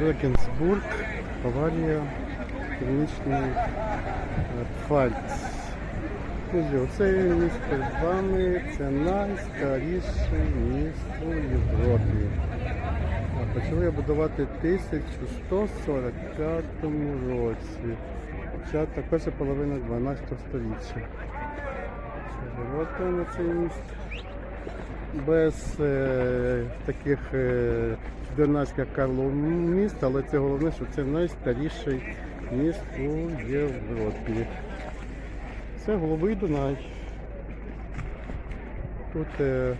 Регенсбург, Баварія, Північний е, Пфальц. Оце місто перед вами це найстаріше місто в Європі. Почали будувати в 1145 році. Початок, перша половина 12 століття. Це на це місто без е, таких е, чудернацьких Карлов міст, але це головне, що це найстаріший міст у Європі. Це головий Дунай. Тут е,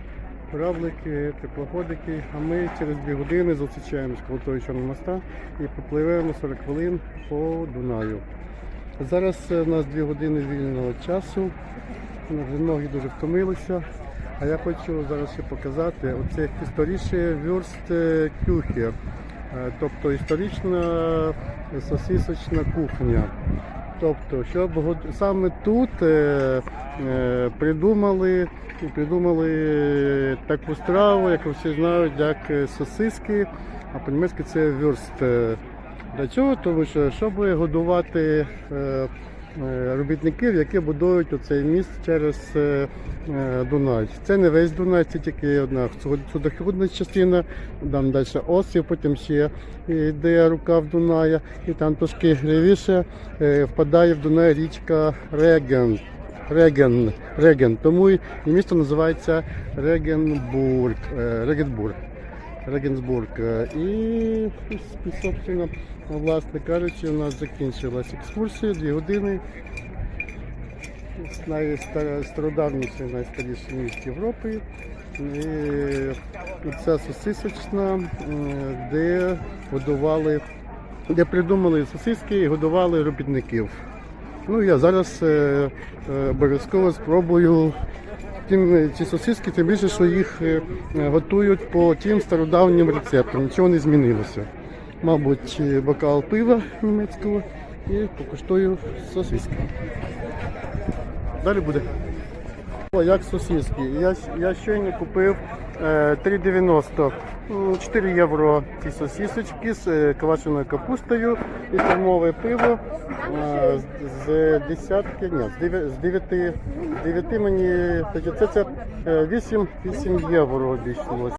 кораблики, теплоходики, а ми через дві години зустрічаємось коло Чорного моста і попливемо 40 хвилин по Дунаю. Зараз е, у нас дві години вільного часу. Ноги дуже втомилися. А я хочу зараз ще показати оце історичне вюрст е, кюхі, е, тобто історична сосисочна кухня. Тобто, щоб саме тут е, е, придумали, придумали таку страву, яку всі знають, як сосиски, а по-німецьки це вюрст. Для чого? Тому що щоб годувати робітників, які будують оцей міст через е, е, Дунай. Це не весь Дунай, це тільки одна судоходна частина, там далі острів, потім ще йде рукав Дуная, і там трошки лівіше е, впадає в Дунай річка Реген. Реген, Реген. Тому і місто називається Регенбург. е, Регенбург. Регенсбург. Е, І, собственно, власне кажучи, у нас закінчилась екскурсія, дві години. Найстар- Стародавніше, найстаріше міст Європи. І ця сосисочна, де годували, де придумали сосиски і годували робітників. Ну я зараз е, е, обов'язково спробую тим, ці сосиски, тим більше, що їх е, е, готують по тим стародавнім рецептам, нічого не змінилося. Мабуть, е, бокал пива німецького і покуштую сосиски. Далі буде. Як сосиски. Я, я щойно купив е, 3,90. м, 4 євро ці сосісочки з е, квашеною капустою і термове пиво е, з, десятки, ні, з 9, з 9, мені, це, це е, 8, 8 євро обійшлося.